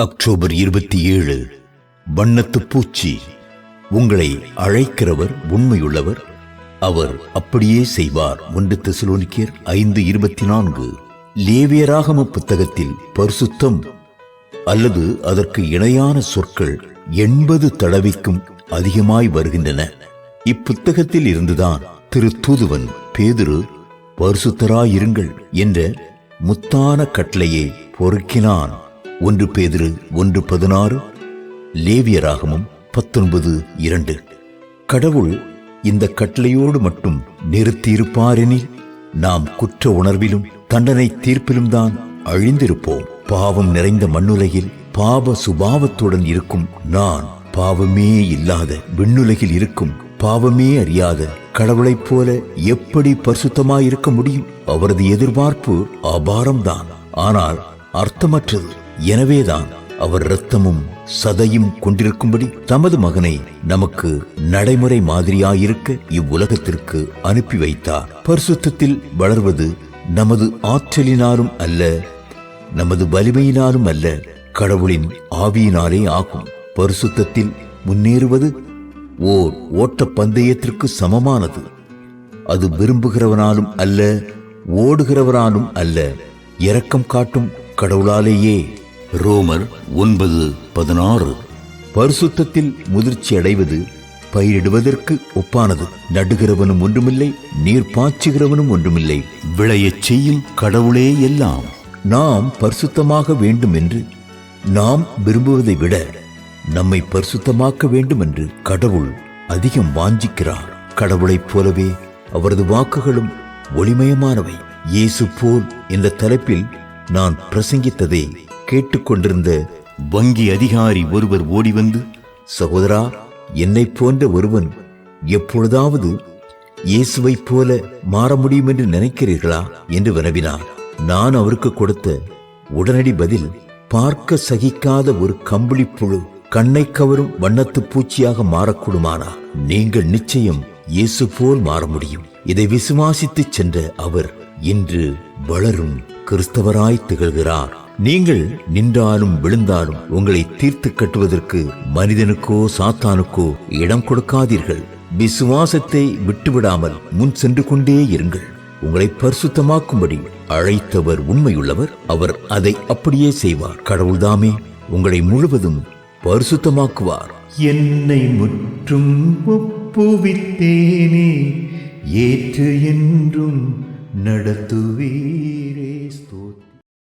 October இருபத்தி ஏழு. வண்ணத்து பூச்சி. உங்களை அழைக்கிறவர் உண்மையுள்ளவர். அவர் அப்படியே செய்வார். ஒன்று தெசலோனிக்கேர் ஐந்து இருபத்தி நான்கு. லேவியராகம புத்தகத்தில் பரிசுத்தம். அல்லது அதற்கு இணையான சொற்கள் எண்பது தடவைக்கும் அதிகமாய் வருகின்றன. இப்புத்தகத்தில் இருந்துதான் திரு தூதுவன் பேதுரு பரிசுத்தராயிருங்கள் என்ற முத்தான கட்டளையை பொறுக்கினான். ஒன்று பேதிரு ஒன்று பதினாறு லேவியராகமும் பத்தொன்பது இரண்டு. கடவுள் இந்த கட்டளையோடு மட்டும் நிறுத்தியிருப்பாரெனில் நாம் குற்ற உணர்விலும் தண்டனை தீர்ப்பிலும் தான் அழிந்திருப்போம். பாவம் நிறைந்த மண்ணுலகில் பாவ சுபாவத்துடன் இருக்கும் நான் பாவமே இல்லாத விண்ணுலகில் இருக்கும் பாவமே அறியாத கடவுளைப் போல எப்படி பரிசுத்தமாயிருக்க முடியும்? அவரது எதிர்பார்ப்பு அபாரம்தான். ஆனால் அர்த்தமற்றது. எனவேதான் அவர் இரத்தமும் சதையும் கொண்டிருக்கும்படி தமது மகனை நமக்கு நடைமுறை மாதிரியாயிருக்க இவ்வுலகத்திற்கு அனுப்பி வைத்தார். பரிசுத்தத்தில் வளர்வது நமது ஆற்றலினாலும் அல்ல நமது வலிமையினாலும் அல்ல கடவுளின் ஆவியினாலே ஆகும். பரிசுத்தத்தில் முன்னேறுவது ஓர் ஓட்டப் பந்தயத்திற்கு சமமானது. அது விரும்புகிறவனாலும் அல்ல ஓடுகிறவனாலும் அல்ல இரக்கம் காட்டும் கடவுளாலேயே ரோமர் ஒன்பது பதினாறு. பரிசுத்தத்தில் முதிர்ச்சி அடைவது பயிரிடுவதற்கு ஒப்பானது. நடுகிறவனும் ஒன்றுமில்லை நீர் பாய்ச்சுகிறவனும் ஒன்றுமில்லை. விளையச் செய்யும் கடவுளே எல்லாம் நாம் பரிசுத்தமாக வேண்டும் என்று நாம் விரும்புவதை விட நம்மை பரிசுத்தமாக்க வேண்டும் என்று கடவுள் அதிகம் வாஞ்சிக்கிறார். கடவுளைப் போலவே அவரது வாக்குகளும் ஒளிமயமானவை. இயேசு போல் என்ற தலைப்பில் நான் பிரசங்கித்ததே கேட்டுக்கொண்டிருந்த வங்கி அதிகாரி ஒருவர் ஓடி வந்து சகோதரா என்னைப் போன்ற ஒருவன் எப்பொழுதாவது இயேசுவைப் போல மாற முடியும் என்று நினைக்கிறீர்களா? என்று வினவினார். நான் அவருக்கு கொடுத்த உடனடி பதில் பார்க்க சகிக்காத ஒரு கம்பளி புழு கண்ணை கவரும் வண்ணத்து பூச்சியாக மாறக்கூடுமானா? நீங்கள் நிச்சயம் இயேசு போல் மாற முடியும். இதை விசுவாசித்து சென்ற அவர் இன்று வளரும் கிறிஸ்தவராய் திகழ்கிறார். நீங்கள் நின்றாலும் விழுந்தாலும் உங்களை தீர்த்து கட்டுவதற்கு மனிதனுக்கோ சாத்தானுக்கோ இடம் கொடுக்காதீர்கள். விசுவாசத்தை விட்டுவிடாமல் முன் சென்று கொண்டே இருங்கள். உங்களை பரிசுத்தமாக்கும்படி அழைத்தவர் உண்மையுள்ளவர். அவர் அதை அப்படியே செய்வார். கடவுள்தாமே உங்களை முழுவதும் பரிசுத்தமாக்குவார். என்னை முற்றும் ஒப்புவித்தேனே ஏற்று என்றும் நடத்துவீர். Cristo.